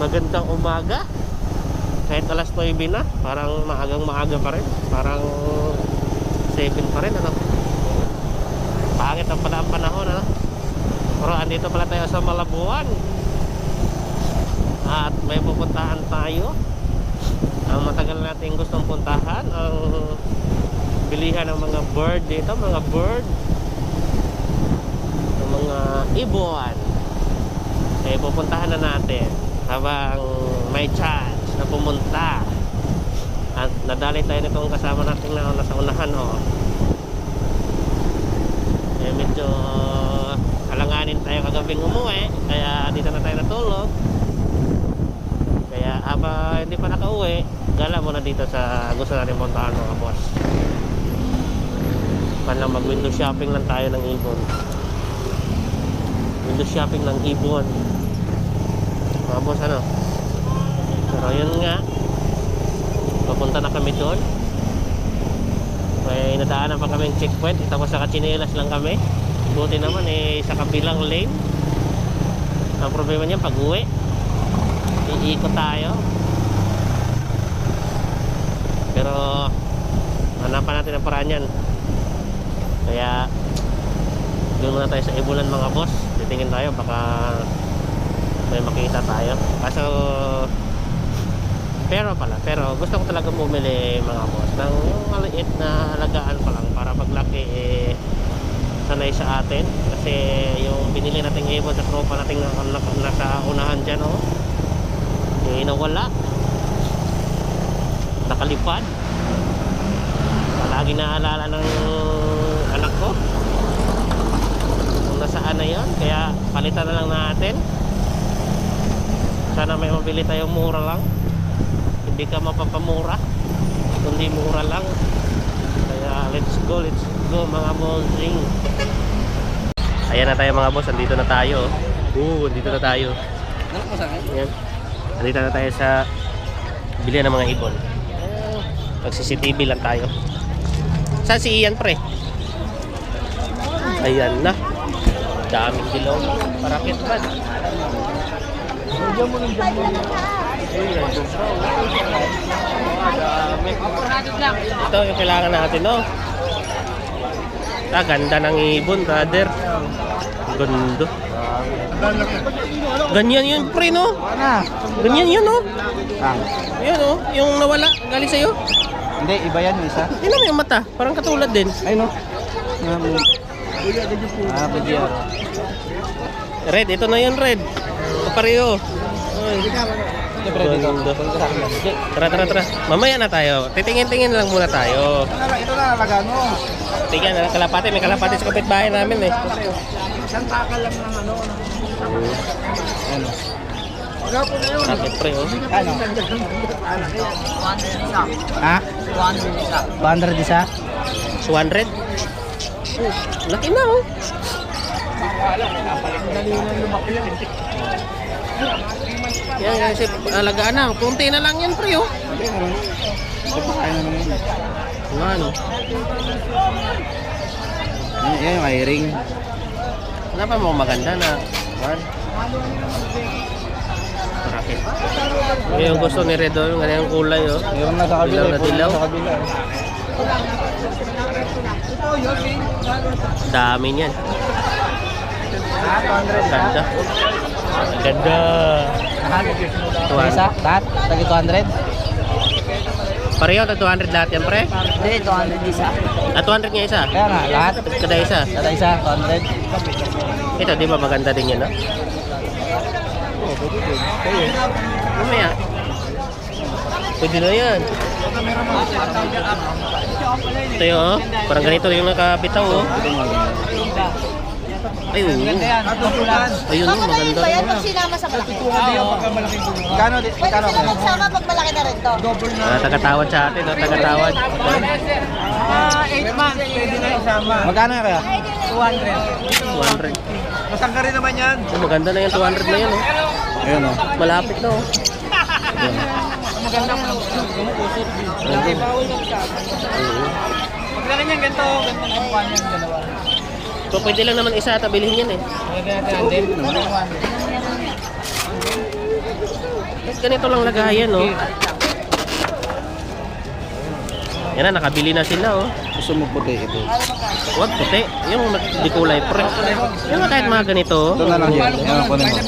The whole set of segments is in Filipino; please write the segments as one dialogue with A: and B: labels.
A: Magandang umaga. Kahit alas 9 na, parang maagang maaga pa rin. Parang 7 pa rin, ano? Pangit ang pala ang panahon, ano? Pero andito pala tayo sa Malabuan. At may pupuntahan tayo. Ang matagal natin gustong puntahan, ang bilihan ng mga bird dito, mga bird. Ng mga ibon. Eh, pupuntahan na natin habang may chance na pumunta. At nadali tayo nitong kasama natin na nasa unahan, oh. Eh, medyo alanganin tayo kagabing umuwi. Kaya dito na tayo natulog. Kaya habang hindi pa nakauwi, gala muna dito sa gusto natin puntahan mga boss. Pan lang mag window shopping lang tayo ng ibon. Window shopping ng ibon. Mga boss ano? Pero yun nga, papunta na kami doon. May nadaanan pa kaming checkpoint. Tapos sa kachinelas lang kami. Buti naman eh sa kabilang lane. Ang problema niya pag uwi. Iikot tayo. Pero hanapan natin ang paraan yan. Kaya doon muna tayo sa ibulan mga boss. Titingin tayo baka may makita tayo. Kaso pero pala, pero gusto ko talaga bumili mga boss ng yung maliit na halagaan pa lang para paglaki eh sanay sa atin. Kasi yung binili nating ibon sa tropa nating na, na, nasa unahan dyan oh eh nawala. Nakalipad. Palagi naalala ng anak ko. Kung nasaan na yon kaya palitan na lang natin sana may mabili tayong mura lang. Hindi ka mapapamura kundi mura lang. Kaya let's go let's go mga bossing. Ayan na tayo mga boss. Andito na tayo. Oo andito na tayo. Ayan. Andito na tayo sa bilihan ng mga ibon. Pag CCTV lang tayo. Saan si Ian pre? ayan na. Daming dilaw. Parakit pa
B: Medyo mo dyan
A: Dami. Ito yung kailangan natin, no? Ah, ganda ng ibon, brother. Ganda. Ganyan yun, pre, no? Ganyan yun, no?
B: Ah.
A: Yun, no? Yung nawala, galing sa'yo.
B: Hindi, iba yan, isa.
A: Yun naman yung mata. Parang katulad din.
B: Ay, no? Ah, bagyo.
A: Red, ito na yun, red.
B: Hindi.
A: Tara, tara, tara. Mamaya na tayo. Titingin-tingin lang muna tayo.
B: Ito na, ito na, alagaan mo.
A: Tingnan, na kalapate. May kalapate sa kapitbahay namin, eh.
B: Isang takal lang ng ano. Ano? Wala po na yun.
A: Bakit, pre, oh?
B: Ano? Ha? 200 isa?
A: 200? Oh, laki na oh. Yan, yan, si alagaan na. Kunti na lang yan, pre, oh.
B: Hindi naman. Naman yun.
A: Ano, ano?
B: Yan, yan yung airing.
A: Wala pa mo maganda na. One. Rakit. Yan yung gusto ni Redo, yung ganyan kulay, oh.
B: Meron na sa kabila.
A: Dilaw na dilaw.
B: Sa kabila. eh.
A: Dami niyan.
B: 200
A: Ganda. Ganda.
B: Isa? Lahat? Tagi 200?
A: Pareho, tag 200 lahat yan, pre?
B: Hindi, 200 isa.
A: Ah, 200 nga isa.
B: Kaya nga, lahat?
A: Kada isa.
B: Kada isa, 200.
A: Ito, di ba maganda din yan, no?
B: Oo, pwede din. Kayo.
A: Mamaya. Pwede na yan. Ito yun, oh. Parang ganito yung nakabitaw, oh. Ay, oo. Ayun, oh, maganda.
C: ba yan pag sinama sa malaki?
B: Magkano di?
C: Pwede
B: Magkano?
C: sila magsama pag malaki na rin to.
A: Ah, tagatawad sa atin, oh. Tagatawad.
B: Magkano yan kaya?
A: 200.
B: Masang ka rin naman yan.
A: Oh, maganda na yung 200 na yan, oh.
B: Ayun o.
A: Malapit na, oh.
B: Ayun.
A: Pag niyan, ganito, So, pwede lang naman isa at bilhin yan, eh. ganito lang lagayan, no? Yan na, nakabili na sila, oh.
B: Gusto mo puti ito.
A: Huwag puti. Yung di kulay pre. Yung kahit mga ganito,
B: Ito na lang yan. Yan ako naman.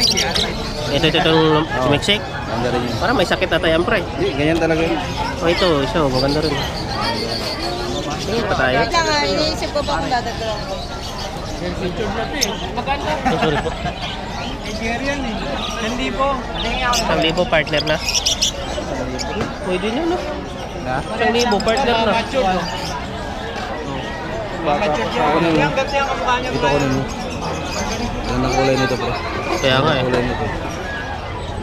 A: ito, ito, itong sumiksik.
B: Ganda rin yun.
A: Para may sakit ata yan, pre.
B: Hindi, ganyan talaga yun.
A: Oh, ito, isa, oh, maganda rin. Tingin pa tayo.
C: Wait lang nga, iniisip ko pa kung dadagdagan ko.
A: Oh, sorry po. Isang libo partner na. Pwede na, no?
B: Na?
A: Isang libo partner na.
B: Baka ako na yun. Ito ko na yun. Yan ang kulay nito, pre.
A: Kaya nga eh.
B: Kulay nito.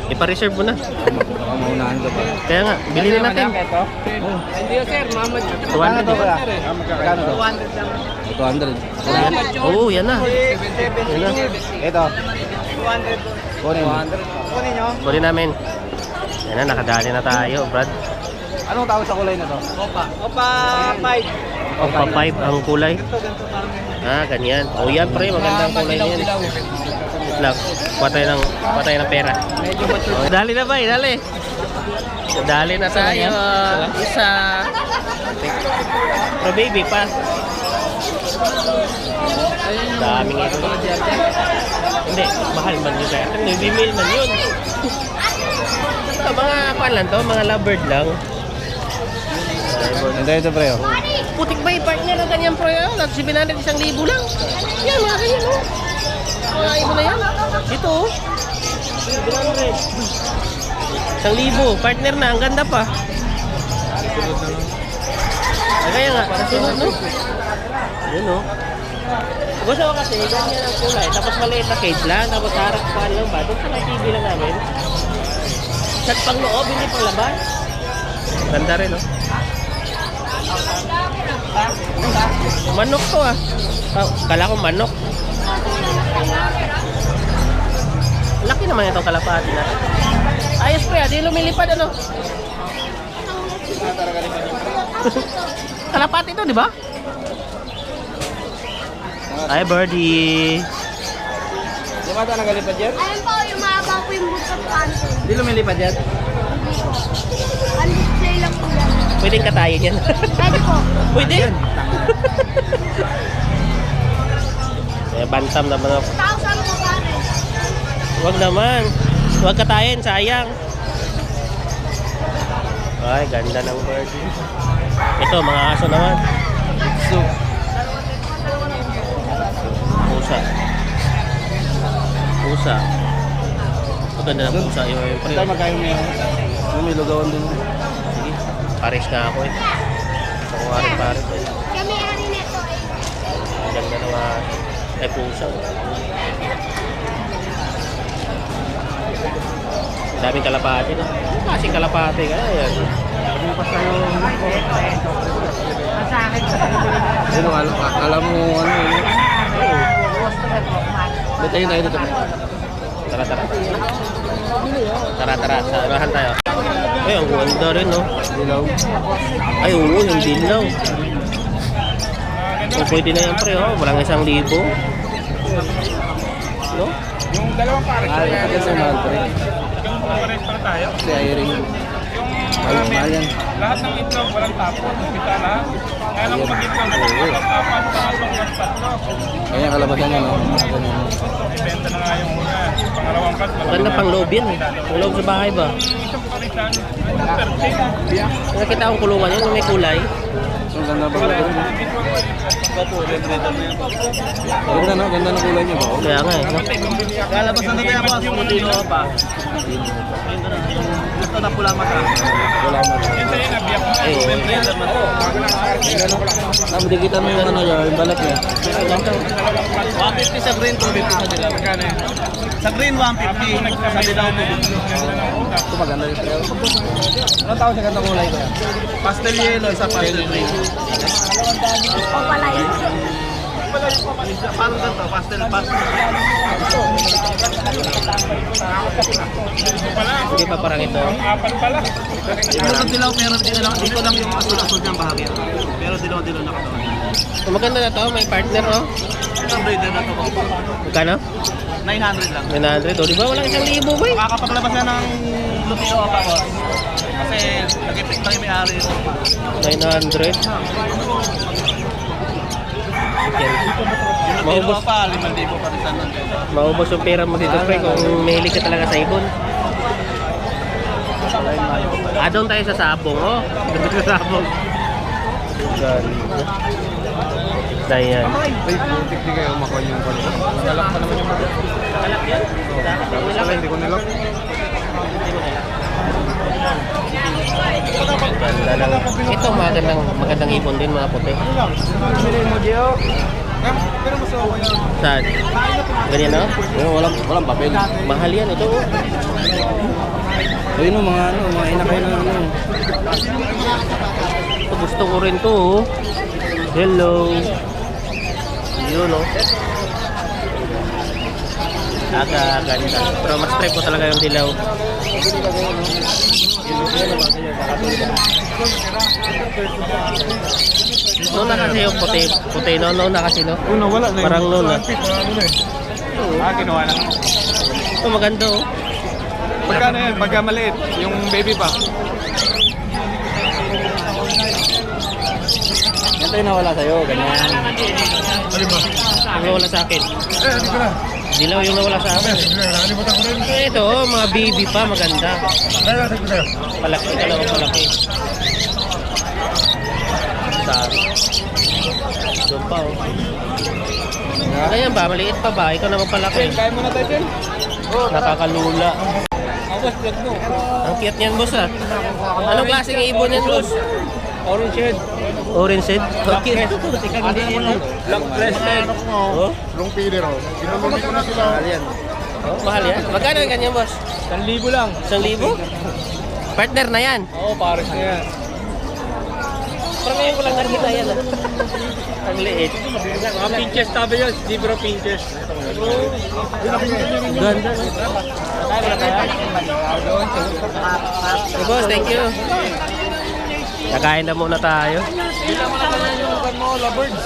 A: Ipa-reserve mo na.
B: Baka maunahan ka pa.
A: Kaya nga, bilhin na natin.
B: Magkano
A: 200
B: to, kuya? Magkano to? 200.
A: Yan. Oo, yan na. Yan na.
B: Ito. 200. Kunin.
A: Kunin namin. Yan na, nakadali na tayo, Brad.
B: Anong tawag sa kulay na to?
D: Opa. Opa 5.
A: Opa 5 ang kulay. Ah, ganyan. Oh, yan pre, magandang kulay niyan. Lang, patay ng patay ng pera. Oh, dali na ba, dali. Dali na tayo. Isa. Pro baby pa. Daming ito. Hindi, mahal man yun. Kaya bibimil man yun. Ito, mga pan lang to, mga lovebird lang.
B: Ito ito, pre. oh.
A: Putik ba yung partner na ganyan pro yan? At 700 isang libo lang. Yan, mga ganyan Mga ibo na yan. Ito oh. 700. Isang libo. Partner na. Ang ganda pa. Ah, kaya nga. Nasunod no? Yun oh. Gusto ko kasi ganyan ang kulay. Tapos maliit na cage lang. Tapos harap pa lang ba? Doon sa TV lang namin. Sa pang loob, hindi pang labas. Ganda rin oh. Manok to ah. Oh, kala ko manok. Laki naman itong kalapati na. Ayos pre, di lumilipad ano? kalapati to, di ba? Ay, birdie.
B: Di ba ito nagalipad yan?
E: Ayun po, yung mahaba po yung boot of canto.
B: Di lumilipad yan?
E: Ang display lang po yan.
A: Pwedeng katayin yan.
E: Pwede po.
A: Pwede. eh, bantam na manok.
E: 1,000 po pare.
A: Huwag naman. Huwag katayin, sayang. Ay, ganda ng birdie. Ito, mga aso naman.
B: So,
A: Pusa. Pusa. Ang ganda ng pusa. Yung, yung,
B: yun. Yung may lugawan dun.
A: Sige. Paris nga ako eh. Ako nga rin paris eh.
E: Kami ari nito eh.
A: Ang ganda ng mga ay pusa. Daming kalapati no? Ano kasing kalapati ka yan? Bukas na yung
B: Ano, alam, alam mo ano yun. Ba't tayo tayo dito?
A: Tara, tara. Tara, tara. Sarahan tayo. Ay, ang ganda rin, no?
B: Dilaw.
A: Ay, oo, yung dilaw. So, pwede na yan, pre, oh. Walang isang libo. No?
B: Mahal, agad sa mahal pa rin. Kasi ayaring. Ay, mahal yan.
D: Lahat ng itlog, walang tapon. Kita lahat. Kaya lang mag-itlog.
B: Kaya kalabasan yan, no? Mga ganun.
D: Ibenta na nga yung una. Pangalawang cut.
A: Maganda pang loob yan, eh. Pang loob sa bahay ba?
D: Isang parisan.
A: Nakita akong kulungan yun, may kulay.
B: Ang ganda ba? Ganda no? Ganda ng kulay niya ba?
A: Kaya nga, eh.
D: Lalabas na tayo boss. Putino pa. Gusto na pula mata.
B: Wala mo.
A: Ay, oo.
B: Nabigita mo yung ano niya, yung balat niya.
D: 150 sa green, 250 sa dilaw. Sa green, 150. Sa dilaw, 250.
B: Ito maganda yung trail. Anong tawag sa ganda kulay ko yan?
D: Pastel yellow sa pastel green.
E: O pala yun.
D: Paano ganito? Pastel pastel.
A: Hindi pa parang ito.
D: Ito sa dilaw, pero dito lang, dito lang yung asul-asul niyang bahagi. Pero dilaw-dilaw na katawan.
A: So, maganda na to, may partner, oh.
D: Itong breeder na to.
A: Magkano?
D: 900 lang.
A: 900, oh. Di ba? Walang isang libo ba?
D: Makakapaglabas na ng Lupino pa boss. Kasi nag-ipit tayo may ari ito.
A: 900. Yan. Maubos,
D: pa, 5,000 pa rin sa nun.
A: maubos yung pera mo dito, pre, kung mahilig ka talaga sa ibon. Ah, doon tayo sa sabong, oh. Doon sa sabong. Dayan.
B: Ay, butik di kayo makuha yung pala. Nalak pa naman yung mga.
A: Kalak yan.
B: Tapos pala, hindi ko nilak.
A: Ganda lang. Ito magandang magandang ibon din mga puti.
B: Mo, Gio. Pero mas okay yun.
A: Saan? Ganyan no?
B: walang, walang papel.
A: Mahal yan ito. oh.
B: Ayun o, mga ano, mga ina kayo na ano.
A: Ito gusto ko rin to. oh. Hello. Yun oh. Aga ganda. Pero mas trip ko talaga yung dilaw. Noon na kasi yung puti. Puti no? Na kasi no?
B: Una, wala na
A: Parang noon na.
B: Ah, kinuha na.
A: Ito maganda oh.
B: Magkano yan? Pagka maliit, yung baby pa. Ito yung nawala sa'yo, ganyan. Ano ba?
A: Yung nawala sa akin.
B: Eh, hindi ko na.
A: Dilaw yung nawala sa
B: rin.
A: Eh, Ito, oh, mga baby pa, maganda. Malaki, dalawa malaki. Saan? Doon pa, oh. Ganyan ba? Maliit pa ba? Ikaw na magpalaki.
B: Kaya mo na tayo, Jen.
A: Nakakalula. Ang cute niyan, boss, ah. Anong klaseng ibon yan, boss?
B: Orange head.
A: Orange head? Ang cute. Hindi yun, oh.
B: Black breasted.
A: Oh,
B: Long feeder, oh. Ginamit ko na sila. Yan.
A: oh, mahal yan. Magkano yung ganyan, boss?
B: 1,000 lang.
A: Isang libo? Partner na yan.
B: Oo, pares na yan.
A: Parang ngayon ko lang nakita yan. Ang liit.
B: Mga pinches tabi yan. Zebra pinches.
A: Ganda? Hey, boss, thank you. Kakain na muna tayo.
B: Bila mo naman yung kan mo, lovebirds.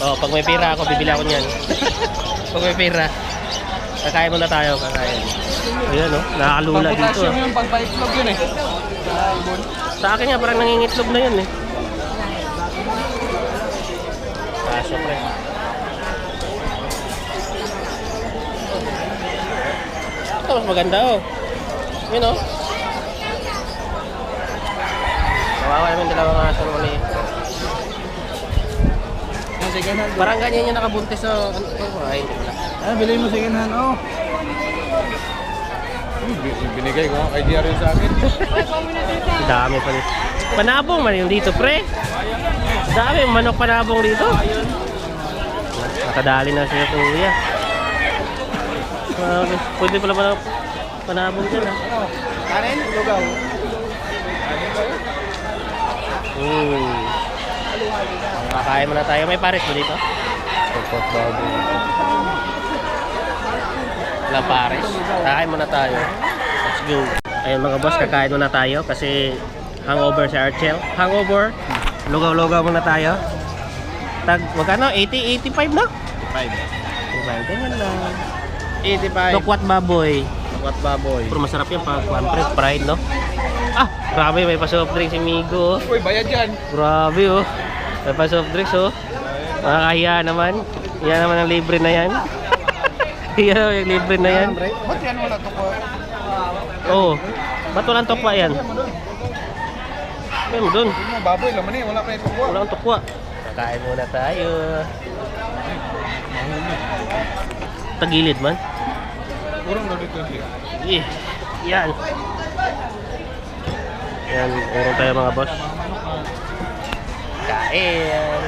A: Oh, pag may pera ako, bibili ako niyan. pag may pera. Kakain muna tayo, kakain. Ayan, oh. Nakakalula dito.
B: Pag-potassium
A: ah.
B: yun, pag-paitlog yun eh.
A: Sa akin nga, parang nangingitlog na yun, eh. Kaso, pre. Ito, mas maganda, oh. Yun, oh. Kawawa yung dalawang aso ng mali.
B: Yung second hand.
A: Parang ganyan yung nakabuntis sa... Ano, ay.
B: Ah, bilhin mo second hand, oh. Hmm, bi- Binigay ko kay DR yun sa akin.
A: Ang dami pa dito. Panabong man yung dito, pre. Ang Dami manok panabong dito. Nakadali na siya kuya. Grabe. Pwede pala pala panabong dyan ha.
B: Kanin? Lugaw.
A: Hmm. Makakain muna tayo. May pares mo dito?
B: Pagpot bago.
A: Walang pares. Kakain muna tayo. Let's go. Ayun mga boss, kakain muna tayo kasi hangover si Archel. Hangover. Lugaw-lugaw muna tayo. Tag, magkano? 80, 85 na?
B: 5.
A: 85, ganyan lang.
B: 85.
A: Tokwat baboy.
B: What baboy?
A: Pero masarap yan pag one fried, no? Ah, grabe, may pa-soft drink si Migo. oh.
B: Uy, bayad yan.
A: Grabe, oh. May pa-soft drinks, oh. Nakakahiya naman. Yan naman ang libre na yan. Yan, yung libre na yan.
B: Ba't yan wala ko?
A: Oo. Oh, ba't walang tokwa yan? Kaya mo dun.
B: Yung mga baboy, laman eh. Wala kayo tukwa.
A: Walang tokwa. Kakain muna tayo. Tagilid man.
B: Urong na dito.
A: Eh, yan. Yan, urong tayo mga boss. Kain.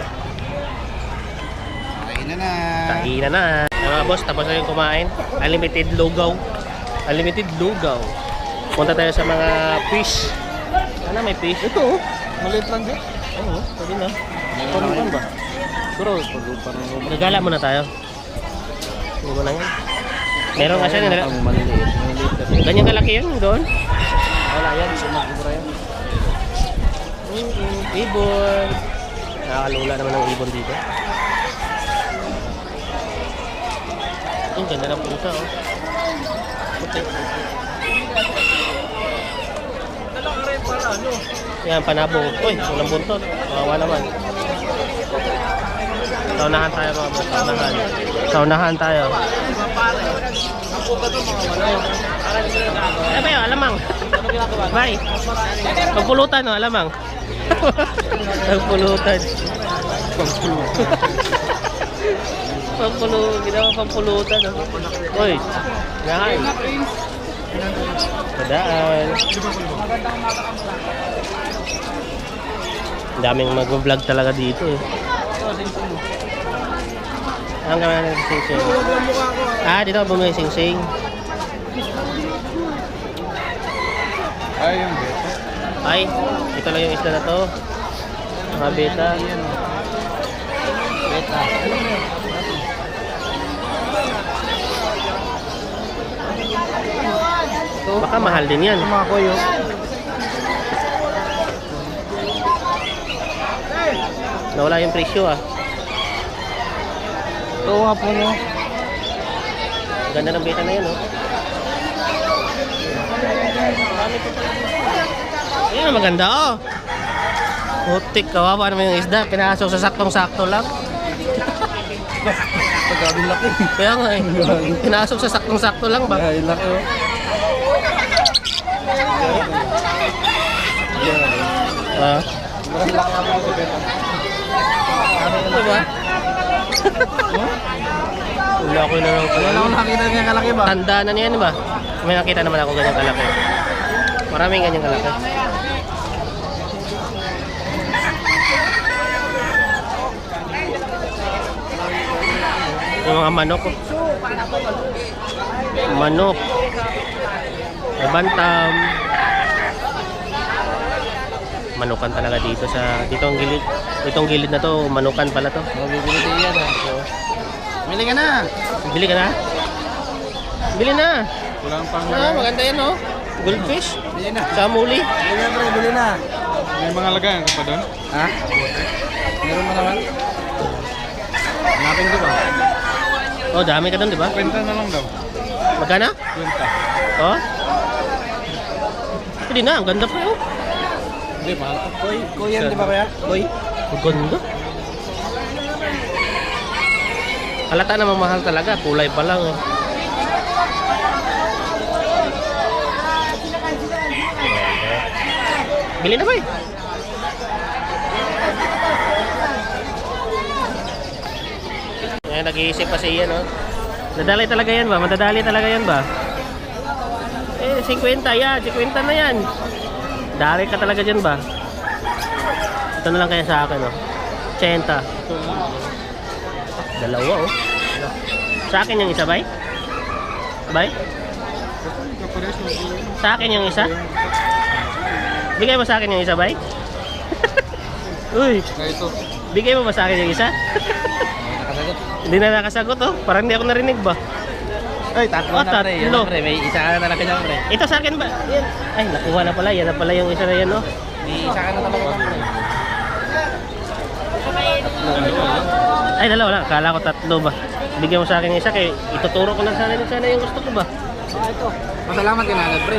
B: Kain na na.
A: Kainan na. Yan, mga boss, tapos na yung kumain. Unlimited lugaw. Unlimited lugaw. Punta tayo sa mga fish. Ano may fish?
B: Ito, oh. maliit lang din.
A: Oo, pwede na. Parutan ba? Siguro, nagala muna tayo. Hindi mo na yan. Meron nga siya.
B: Ang maliliit.
A: Ganyan kalaki yun doon.
B: Wala yan. Sumagubra yan.
A: Ibon. Nakakalula naman ng ibon dito. Ang ganda ng pusa oh. Puti. Yan, panabong. Uy, walang buntot. Kawawa naman. Saunahan tayo mga boss. Saunahan. Saunahan tayo. Eh ba yun, alamang. Bye. Pagpulutan, no, alamang. Pagpulutan. Pagpulutan. Pagpulutan. Ginawa pagpulutan. No? Uy, nahan. Padaan. Ang daming mag-vlog talaga dito eh. Ang ganda ng sing-sing. Ah, dito bumili sing-sing.
B: Ay, yung beto.
A: Ay, ito lang yung isla na to. Mga beta.
B: Beta.
A: Baka mahal din yan.
B: Mga koyo.
A: Nawala yung presyo ah.
B: Ito nga po, no?
A: Ganda ng beta na yan oh. Yan ang maganda oh. Putik, kawawa naman yung isda. Pinasok sa saktong-sakto lang.
B: Pagkabing laki.
A: Kaya nga eh. Pinasok sa saktong-sakto lang ba?
B: Ay, laki, oh.
A: Ah.
B: Marang laki ako sa beto.
A: Ano ba? Wala ko na lang
B: Wala akong nakita niya kalaki ba?
A: Tanda na niyan ba? May nakita naman ako ganyang kalaki. Maraming ganyang kalaki. Yung mga manok. Manok. May bantam. Manukan talaga dito sa ditong gilid. Ditong gilid na to, manukan pala to.
B: Mabibili din yan, ah. Bili ka na!
A: Bili ka na? Bili na.
B: Wala kang pang...
A: Ah, maganda yan oh. Goldfish.
B: Bili na.
A: Samuli.
B: Bili na, pre. Bili na. May mga lagayan ka pa doon? Ha? Meron mo naman? Hanapin ko ba?
A: Oh, dami ka doon, di ba?
B: Kwenta na lang daw.
A: Magkano?
B: Kwenta.
A: Oh? Pwede na, ang ganda pa oh.
B: Hindi, mahal ko. Koy, koy yan, di ba kaya? Koy?
A: Ang ganda. Halata namang mahal talaga, kulay pa lang eh. Bili na ba eh? Ngayon nag-iisip pa si Ian oh. Nadali talaga yan ba? Madadali talaga yan ba? Eh, 50 yan. 50 na yan. Dari ka talaga dyan ba? Ito na lang kaya sa akin oh. 80. Dalawa oh. Sa akin yung isa, bay? Bay? Sa akin yung isa? Bigay mo sa akin yung isa, bay? Uy, bigay mo ba sa akin yung isa? Hindi na nakasagot oh. Parang hindi ako narinig ba?
B: Ay, tatlo
A: Oh,
B: na pre. Yan
A: tatlo.
B: na, pre. May isa na talaga dyan pre.
A: Ito sa akin ba? Yan. Ay, nakuha na pala. Yan na pala yung isa na yan oh.
B: May isa ka na talaga pre.
A: Ay, dalawa lang. Akala ko tatlo ba? Bigyan mo sa akin isa kay ituturo ko na sana yung sana yung gusto ko ba?
B: Masalamat ka na pre.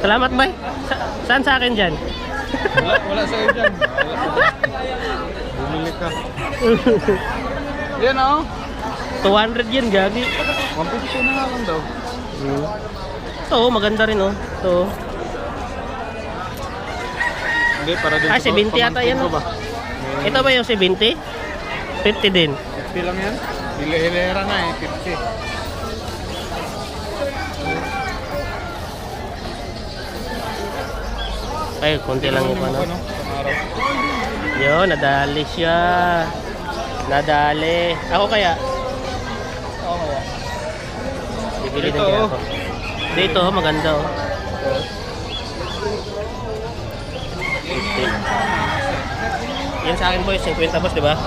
A: Salamat, bay. Sa saan sa akin dyan?
B: Wala, wala sa'yo dyan. Bumili ka. Yan oh.
A: 200 yan, gagi.
B: 150 na nga lang daw.
A: Hmm. Ito, maganda rin oh. Ito.
B: Hindi, para din
A: Ah,
B: sa
A: 70 yata yan, oh.
B: ba?
A: Ito ba yung 70? 50 din.
B: 50 lang yan? Hila-hilera na eh, 50.
A: Ay, konti lang yung ano. Yun, nadali siya. Nadali. Ako kaya? Bibili din
B: Ito,
A: kaya
B: oh.
A: ako. Dito, oh, maganda oh. 50. Yan sa akin boys, 50 boss, di ba?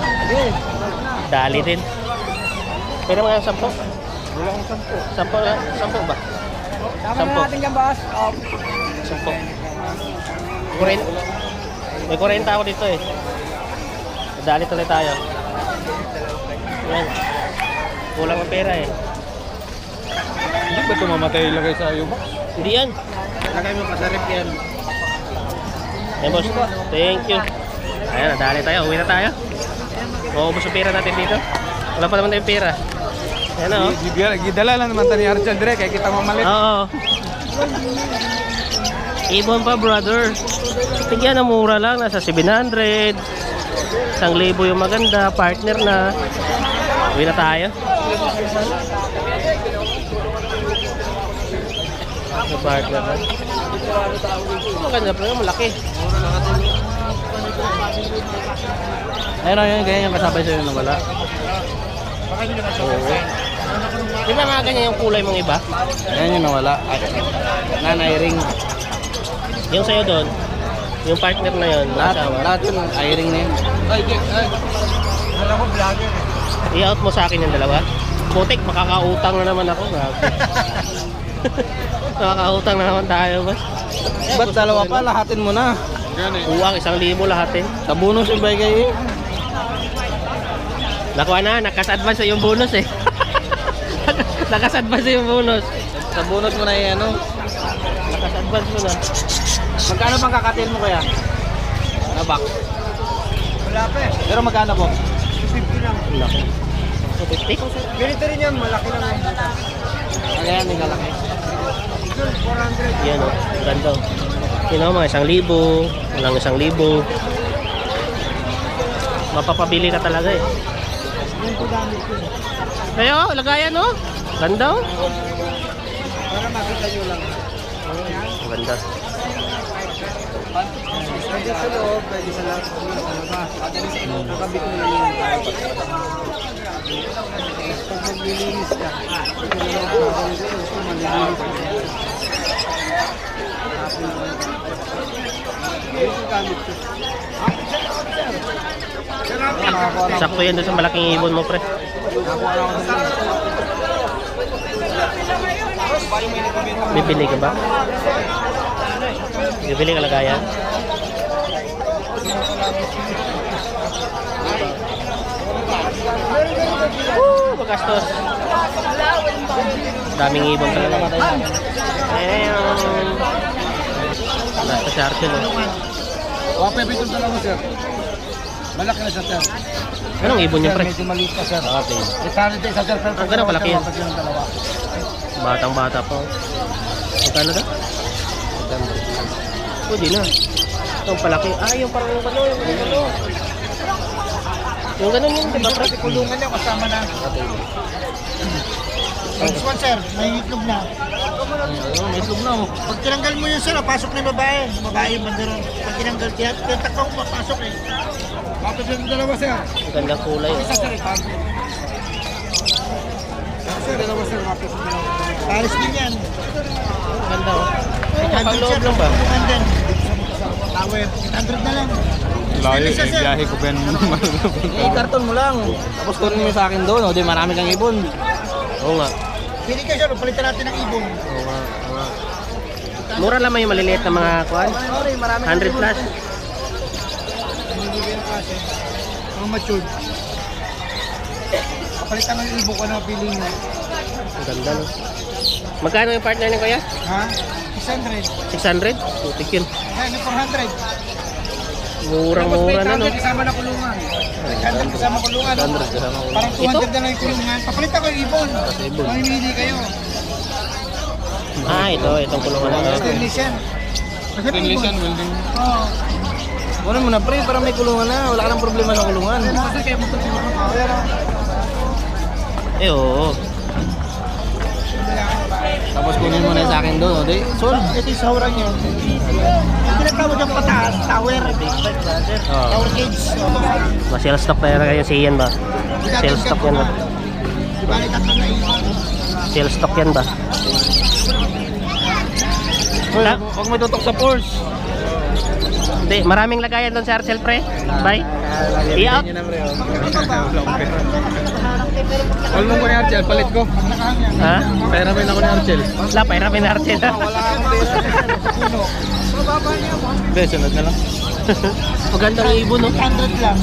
A: Dali din. Pwede mga 10?
B: Wala akong sampo.
A: 10 na? 10 ba? Sampo.
C: natin dyan, boss. Oh,
A: 10. Kurin. May 40 ako dito eh. Dali tuloy tayo. Yan. Kulang ang pera eh.
F: Hindi ba ito mamatay ilagay sa iyo box?
A: Hindi yan.
G: Lagay mo pa sa rep yan.
A: Yan boss. Thank you. Ayan, nadali tayo. Uwi na tayo. Maubos yung pera natin dito. Wala pa naman tayong pera. Ayan o.
F: Gidala, gidala lang naman tani Archel direct kaya kita mamalit.
A: Oo. Ibon pa brother. Tigyan na mura lang. Nasa 700. Isang libo yung maganda. Partner na. Uwi na tayo. Yung partner na. Maganda pa malaki.
G: Ayun ayun, ganyan yung kasabay sa'yo nung wala.
A: Oo. Di ba mga ganyan yung kulay mong iba?
G: Ganyan yung nawala. Ay, nanay ring.
A: Yung sa'yo doon, yung partner na yun,
G: Lahat,
A: kasama.
G: lahat yun, ay ring na yun. Ay, ay. Wala ko vlogger eh.
A: I-out mo sa akin yung dalawa. Putik, makakautang na naman ako. Grabe. makakautang na naman tayo, boss. Eh,
G: Ba't dalawa pa? Lahatin mo na.
F: Eh.
A: Uwang, isang libo lahat eh.
G: Sa bonus yung bagay eh.
A: Nakuha na, nakas-advance na yung bonus eh. nakas-advance na yung bonus.
G: Sa bonus mo na yung ano.
A: Nakas-advance mo na.
G: Magkano bang kakatil mo kaya? Na box? Wala pa eh. Pero magkano po? 250 lang.
A: Laki. 250?
G: Ganito rin yan, malaki lang. Kaya yung kalaki.
A: Yan o, ang ganda. oh. Yun o, mga isang libo, walang isang libo. Mapapabili ka talaga eh. Kaya, lagayan o. Ganda o.
G: Para makita nyo lang.
A: Ang Ganda.
G: Pwede sa loob, pwede sa loob. Pwede sa loob. Nakabit mo lang yung Pag maglilinis ka, ito na lang ako. Ito, malilinis ka. Ito gamit ko. Nakakuha lang.
A: Sakto yan doon sa malaking ibon mo, pre. Bibili ka ba? Bibili ka lagayan? Woo! Magastos. Daming ibon talaga. Ayun. Nasa si Archel. oh.
G: Huwag pa itong dalawa, sir. Malaki na siya, sir.
A: Anong ibon niya, pre?
G: Medyo maliit pa, sir.
A: Okay.
G: Itali din sa sir.
A: Ang ganun kalaki yan.
G: Pag yung dalawa.
A: Batang bata pa. oh. Magkano daw? Pwede na. Itong palaki. Ah, yung parang yung gano'n. Yung gano'n. Yung gano'n yun, di ba? pre?
G: Kulungan niya kasama na. Next one, sir. May itlog na.
A: Ayun, may itlog na. oh.
G: Pag tinanggal mo yun, sir, pasok na yung babae. Babae yung banderon. Pag tinanggal, tinatak ko, papasok eh. Kapit yung dalawa, sir.
A: Ang gandang kulay. oh.
G: Isa, sir, itago. Sir, dalawa, sir. Kapit yung dalawa. Paris din yan.
A: Ganda oh. Ayun, pang loob lang ba?
G: Kulungan din. Tower. 800 na lang.
F: Layo eh, ko ben.
G: I-karton mo lang. Tapos kunin mo sa akin doon. O, di marami kang ibon.
A: Oo nga.
G: Pili kayo, sir. Palitan natin ng ibon.
A: Oo nga. Oo nga. Mura lamang yung maliliit na mga kuan.
G: Sorry, marami
A: 100 plus.
G: Binibigyan ko kasi. Mga matured. Kapalitan ng ibon ko na pili mo.
A: Ang ganda no. Magkano yung partner niya kuya?
G: Ha? 600.
A: 600? Putik yun.
G: Yung 400.
A: Murang-mura na no.
G: Kasama na kulungan. 800 kasama kulungan. no?
A: 100 kasama kulungan.
G: Parang 200
A: Ito?
G: na lang yung kulungan. Papalitan ko yung ibon.
A: ibon.
G: Mamimili kayo.
A: Ah, ito. Itong kulungan na.
G: Stainless yan.
F: Stainless yan, welding.
G: Oo. Kunin mo na pre, para may kulungan na. Wala ka ng problema sa kulungan.
A: Eh, oo.
G: Tapos kunin mo na sa akin doon. Solve. Ito yung sahuran niya. Ang tinatawag ng pataas, tower.
A: Oh.
G: Tower cage.
A: Ma-sell stock talaga yung si Ian ba? Sell stock yan ba?
G: Ba, na.
A: Sell stock yan ba?
G: Huwag may tutok sa Porsche.
A: Hindi, maraming lagayan doon sa Arcel pre. Bye. I-out.
F: All mo ko ni Archel, palit ko.
A: Ha?
F: Pera rin ako ni Archel.
A: Wala, pahiramin na Arcel.
G: Wala kang pera.
F: Hindi, sunod na lang.
A: Magandang ibon no.
G: 100 lang.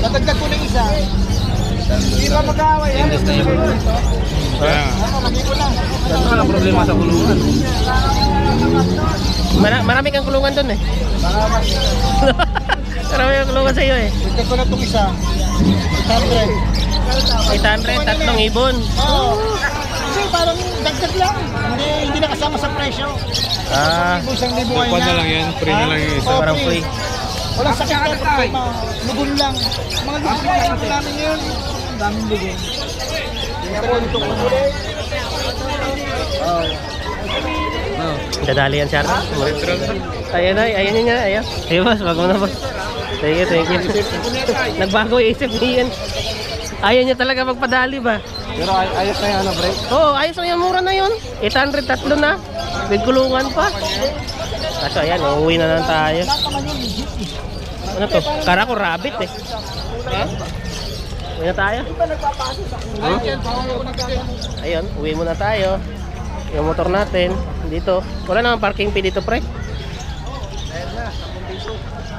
G: Natagdag ko ng isa. Di ba mag-aaway? Ano?
F: Kaya nga.
G: Ano walang problema sa kulungan.
A: Mara- marami kang kulungan doon eh. marami kang kulungan sa iyo eh.
G: Ito ko na itong isa. 100.
A: 800, tatlong ibon.
G: Oo. Kasi parang dagdag lang. Hindi, hindi nakasama sa presyo.
A: Ah,
G: Libo, isang libo
F: Lupa na lang yan. Free na lang yung isa.
A: parang free.
G: Walang sakit na problema. Lugon lang. Mga lugon lang ang namin ngayon. Ang daming lugon. Kaya po ito ko Oh. Oh.
A: Dadali yan siya. Ayan ay, ayan yun nga, ayan. Hey boss, wag mo na boss. Thank you, thank you. Nagbago yung isip niya yan. Ayaw niya talaga magpadali ba?
G: Pero ay ayos na yung ano, break.
A: Oo, oh, ayos na yan, mura na yun. 800, tatlo na. May kulungan pa. Kaso ayan, uuwi na lang tayo. Ano to? Kara ko rabbit eh. Uwi na tayo. Ayun, uwi muna tayo. Yung motor natin, dito. Wala naman parking fee dito, pre.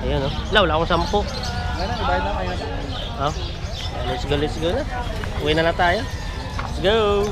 A: Ayun, oh. Wala, wala akong sampu. Oh. Let's go, let's go na. Uwi na na tayo. Go.